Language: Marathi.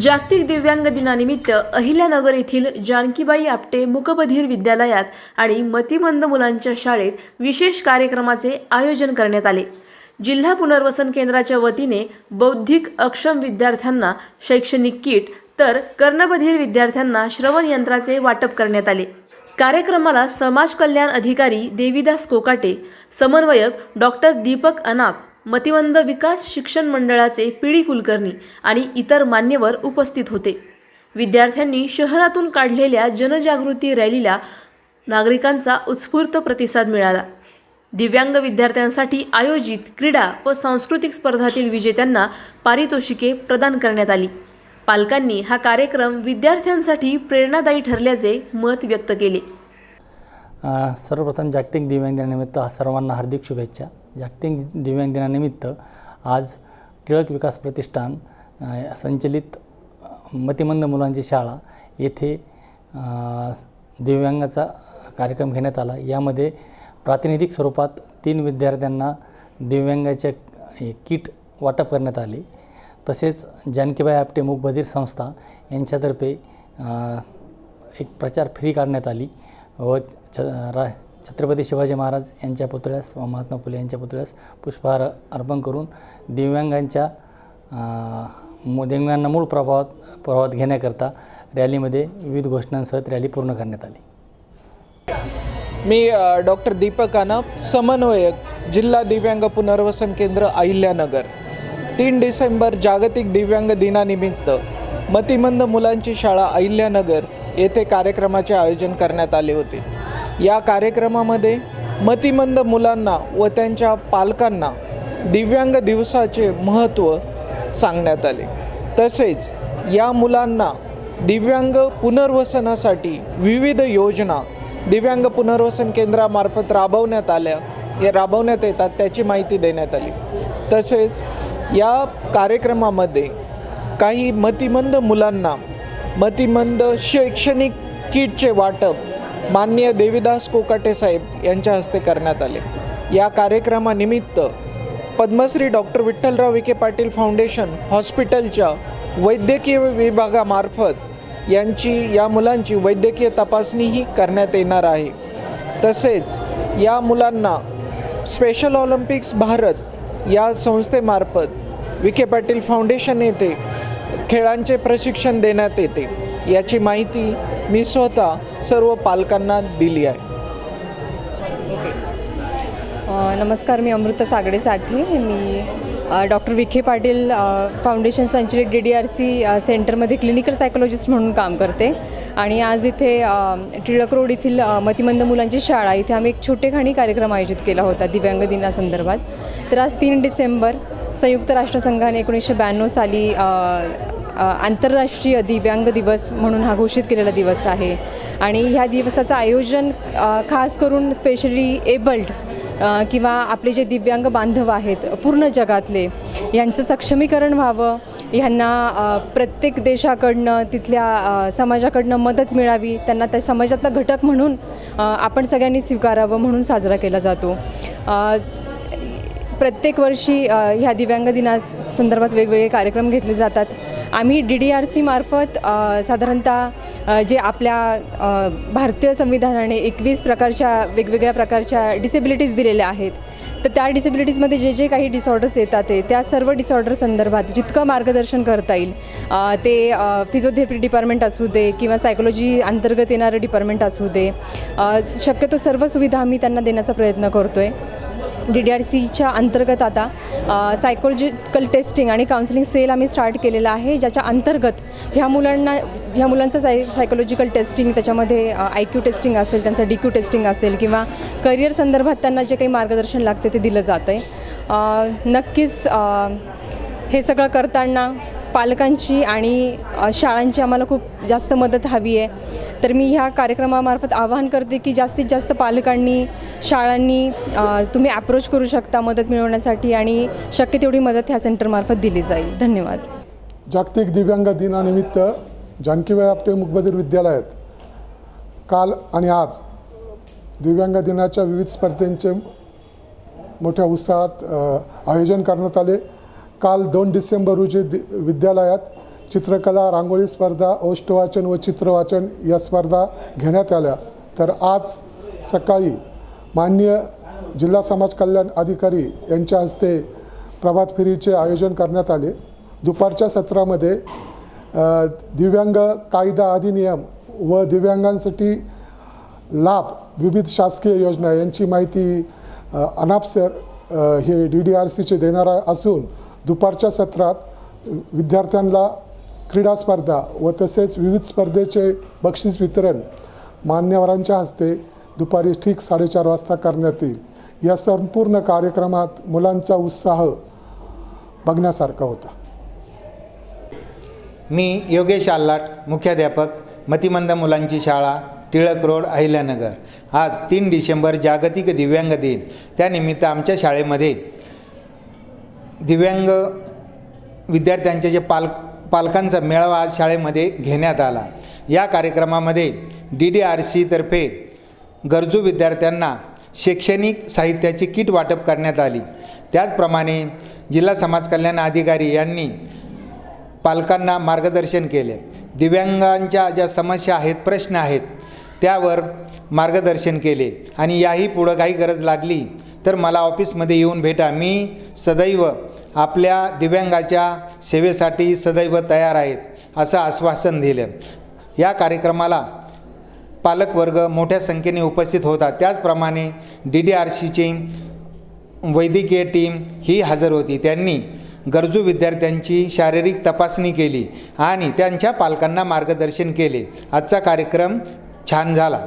जागतिक दिव्यांग दिनानिमित्त अहिल्यानगर येथील जानकीबाई आपटे मुकबधीर विद्यालयात आणि मतिमंद मुलांच्या शाळेत विशेष कार्यक्रमाचे आयोजन करण्यात आले. जिल्हा पुनर्वसन केंद्राच्या वतीने बौद्धिक अक्षम विद्यार्थ्यांना शैक्षणिक किट तर कर्णबधीर विद्यार्थ्यांना श्रवण यंत्राचे वाटप करण्यात आले. कार्यक्रमाला समाज कल्याण अधिकारी देविदास कोकाटे समन्वयक डॉक्टर दीपक अनाप मतिमंद विकास शिक्षण मंडळाचे पीडी कुलकर्णी आणि इतर मान्यवर उपस्थित होते. विद्यार्थ्यांनी शहरातून काढलेल्या जनजागृती रॅलीला नागरिकांचा उत्स्फूर्त प्रतिसाद मिळाला. दिव्यांग विद्यार्थ्यांसाठी आयोजित क्रीडा व सांस्कृतिक स्पर्धातील विजेत्यांना पारितोषिके प्रदान करण्यात आली. पालकांनी हा कार्यक्रम विद्यार्थ्यांसाठी प्रेरणादायी ठरल्याचे मत व्यक्त केले. सर्वप्रथम जागतिक दिव्यांग दिनानिमित्त सर्वांना हार्दिक शुभेच्छा. जागतिक दिव्यांग दिनानिमित्त आज टिळक विकास प्रतिष्ठान संचलित मतिमंद मुलांची शाळा येथे दिव्यांगाचा कार्यक्रम घेण्यात आला. यामध्ये प्रातिनिधिक स्वरूपात तीन विद्यार्थ्यांना दिव्यांगाचे किट वाटप करण्यात आले. तसेच जानकीबाई आपटे मूकबधीर संस्था यांच्यातर्फे एक प्रचार फेरी काढण्यात आली. व छ रा छत्रपती शिवाजी महाराज यांच्या पुतळ्यास व महात्मा फुले यांच्या पुतळ्यास पुष्पहार अर्पण करून दिव्यांगांच्या मू- दिव्यांगांना मूळ प्रभावात प्रभावात घेण्याकरता रॅलीमध्ये विविध घोषणांसह रॅली पूर्ण करण्यात आली. मी डॉक्टर दीपक अनाप समन्वयक जिल्हा दिव्यांग पुनर्वसन केंद्र अहिल्यानगर. तीन डिसेंबर जागतिक दिव्यांग दिनानिमित्त मतिमंद मुलांची शाळा अहिल्यानगर येथे कार्यक्रमाचे आयोजन करण्यात आले होते. या कार्यक्रमामध्ये मतिमंद मुलांना व त्यांच्या पालकांना दिव्यांग दिवसाचे महत्त्व सांगण्यात आले. तसेच या मुलांना दिव्यांग पुनर्वसनासाठी विविध योजना दिव्यांग पुनर्वसन केंद्रामार्फत राबवण्यात आल्या या राबवण्यात येतात त्याची माहिती देण्यात आली. तसेच या कार्यक्रमामध्ये काही मतिमंद मुलांना मतिमंद शैक्षणिक किटचे वाटप माननीय देविदास कोकाटे साहेब यांच्या हस्ते करण्यात आले. या कार्यक्रमानिमित्त पद्मश्री डॉक्टर विठ्ठलराव विखे पाटील फाउंडेशन हॉस्पिटलच्या वैद्यकीय विभागामार्फत यांची या मुलांची वैद्यकीय तपासणीही करण्यात येणार आहे. तसेच या मुलांना स्पेशल ऑलिम्पिक्स भारत या संस्थेमार्फत विखे पाटील फाउंडेशन येथे खेळांचे प्रशिक्षण देण्यात येते. याची माहिती मी स्वतः सर्व पालकांना दिली आहे. नमस्कार मी अमृता सागडेसाठी मी डॉक्टर विखे पाटील फाउंडेशन संचलित डी डी आर सी सेंटरमध्ये क्लिनिकल सायकोलॉजिस्ट म्हणून काम करते. आणि आज इथे टिळक रोड येथील मतिमंद मुलांची शाळा. इथे आम्ही एक छोटेखाणी कार्यक्रम आयोजित केला होता दिव्यांग दिनासंदर्भात. तर आज तीन डिसेंबर संयुक्त राष्ट्रसंघाने एकोणीसशे ब्याण्णव साली आंतरराष्ट्रीय दिव्यांग दिवस म्हणून हा घोषित केलेला दिवस आहे. आणि ह्या दिवसाचं आयोजन खास करून स्पेशली एबल्ड किंवा आपले जे दिव्यांग बांधव आहेत पूर्ण जगातले यांचं सक्षमीकरण व्हावं. ह्यांना प्रत्येक देशाकडनं तिथल्या समाजाकडनं मदत मिळावी. त्यांना त्या समाजातला घटक म्हणून आपण सगळ्यांनी स्वीकारावं म्हणून साजरा केला जातो. प्रत्येक वर्षी ह्या दिव्यांग दिना संदर्भात वेगवेगळे कार्यक्रम घेतले जातात. आम्ही डी डी आर सीमार्फत साधारणतः जे आपल्या भारतीय संविधानाने एकवीस प्रकारच्या वेगवेगळ्या प्रकारच्या डिसेबिलिटीज दिलेल्या आहेत तर त्या डिसेबिलिटीजमध्ये जे जे काही डिसऑर्डर्स येतात ते त्या सर्व डिसऑर्डर संदर्भात जितकं मार्गदर्शन करता येईल ते फिजिओथेरपी डिपार्टमेंट असू दे किंवा सायकोलॉजी अंतर्गत येणारं डिपार्टमेंट असू दे शक्यतो सर्व सुविधा आम्ही त्यांना देण्याचा प्रयत्न करतो आहे डी डी आर सीच्या अंतर्गत आता सायकोलॉजिकल टेस्टिंग आणि काउन्सिलिंग सेल आम्ही स्टार्ट केलेला आहे ज्याच्या अंतर्गत ह्या मुलांना ह्या मुलांचं साय सायकोलॉजिकल टेस्टिंग त्याच्यामध्ये आय क्यू टेस्टिंग असेल त्यांचं डी क्यू टेस्टिंग असेल किंवा करिअर संदर्भात त्यांना जे काही मार्गदर्शन लागते ते दिलं जातं आहे नक्कीच हे सगळं करताना पालकांची आणि शाळांची आम्हाला खूप जास्त मदत हवी आहे. तर मी ह्या कार्यक्रमामार्फत आवाहन करते की जास्तीत जास्त पालकांनी शाळांनी तुम्ही ॲप्रोच करू शकता मदत मिळवण्यासाठी आणि शक्य तेवढी मदत ह्या सेंटरमार्फत दिली जाईल. धन्यवाद. जागतिक दिव्यांग दिनानिमित्त जानकीबाई आपटे मुकबधीर विद्यालयात काल आणि आज दिव्यांग दिनाच्या विविध स्पर्धेंचे मोठ्या उत्साहात आयोजन करण्यात आले. काल दोन डिसेंबर रोजी दि विद्यालयात चित्रकला रांगोळी स्पर्धा ओष्ठवाचन व चित्रवाचन या स्पर्धा घेण्यात आल्या. तर आज सकाळी माननीय जिल्हा समाज कल्याण अधिकारी यांच्या हस्ते प्रभात फेरीचे आयोजन करण्यात आले. दुपारच्या सत्रामध्ये दिव्यांग कायदा अधिनियम व दिव्यांगांसाठी लाभ विविध शासकीय योजना यांची माहिती अनाप सर हे डी डी आर सीचे देणार असून दुपारच्या सत्रात विद्यार्थ्यांना क्रीडा स्पर्धा व तसेच विविध स्पर्धेचे बक्षीस वितरण मान्यवरांच्या हस्ते दुपारी ठीक साडेचार वाजता करण्यात येईल. या संपूर्ण कार्यक्रमात मुलांचा उत्साह बघण्यासारखा होता. मी योगेश आल्लाट मुख्याध्यापक मतिमंद मुलांची शाळा टिळक रोड अहिल्यानगर. आज तीन डिसेंबर जागतिक दिव्यांग दिन. त्यानिमित्त आमच्या शाळेमध्ये दिव्यांग विद्यार्थ्यांचे जे पाल पालकांचा मेळावा आज शाळेमध्ये घेण्यात आला. या कार्यक्रमामध्ये डी डी आर सीतर्फे गरजू विद्यार्थ्यांना शैक्षणिक साहित्याची किट वाटप करण्यात आली. त्याचप्रमाणे जिल्हा समाज कल्याण अधिकारी यांनी पालकांना मार्गदर्शन केले. दिव्यांगांच्या ज्या समस्या आहेत प्रश्न आहेत त्यावर मार्गदर्शन केले आणि याही पुढं काही गरज लागली तर मला ऑफिसमध्ये येऊन भेटा. मी सदैव आपल्या दिव्यांगाच्या सेवेसाठी सदैव तयार आहेत असं आश्वासन दिलं. या कार्यक्रमाला पालकवर्ग मोठ्या संख्येने उपस्थित होता त्याचप्रमाणे डी डी आर सीची वैद्यकीय टीम ही हजर होती. त्यांनी गरजू विद्यार्थ्यांची शारीरिक तपासणी केली आणि त्यांच्या पालकांना मार्गदर्शन केले. आजचा कार्यक्रम छान झाला.